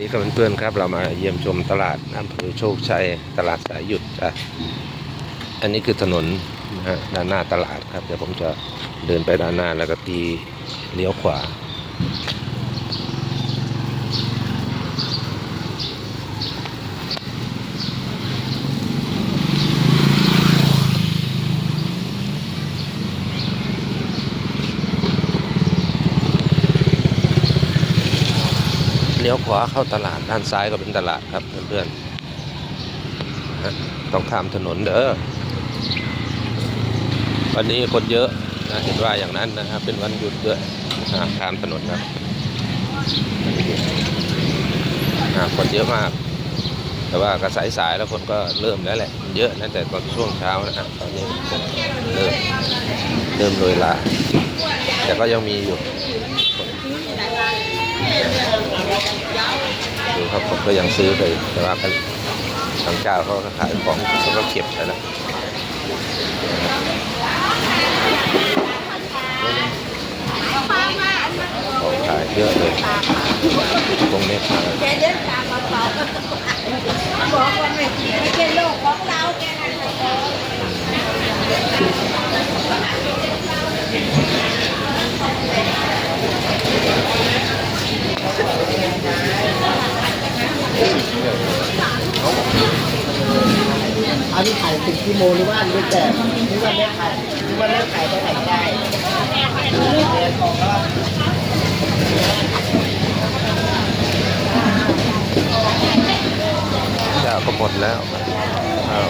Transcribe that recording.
นี่ก็เพื่อนๆครับเรามาเยี่ยมชมตลาดอำเภอโชคชัยตลาดสายหยุดอะอันนี้คือถนนนะฮะด้านหน้าตลาดครับเดี๋ยวผมจะเดินไปด้านหน้าแล้วก็ตีเลี้ยวขวา เลี้ยวขวาเข้าตลาดด้านซ้ายก็เป็นตลาดครับเพื่อนๆต้องข้ามถนนเด้อวันนี้คนเยอะนะเห็นว่าอย่างนั้นนะครับ เป็นวันหยุดด้วยข้ามถนนครับคนเยอะมาก แต่ว่ากระสายสายๆแล้วคนก็เริ่มแล้วแหละ เยอะนะแต่ตอนช่วงเช้านะฮะตอนนี้เริ่มเริ่มโรยลาแต่ก็ยังมีอยู่ ดูครับผมก็ยังซื้อไปแต่ว่าทางเจ้าเขาก็ขายของเขาก็เก็บไปแล้วของขายเยอะเลยตรงนี้ขาย แกเดินตามมาเปล่าบอกว่าไม่ไม่ใช่โลกของเราแกนั่นแหละ อันนี้ขายสิบกิโมหรือว่าอันนี้แจกหรือว่าแม่ขายหรือว่าแม่ขายไปไหนได้เรียนของก็เจ้าก็หมดแล้วอ้าว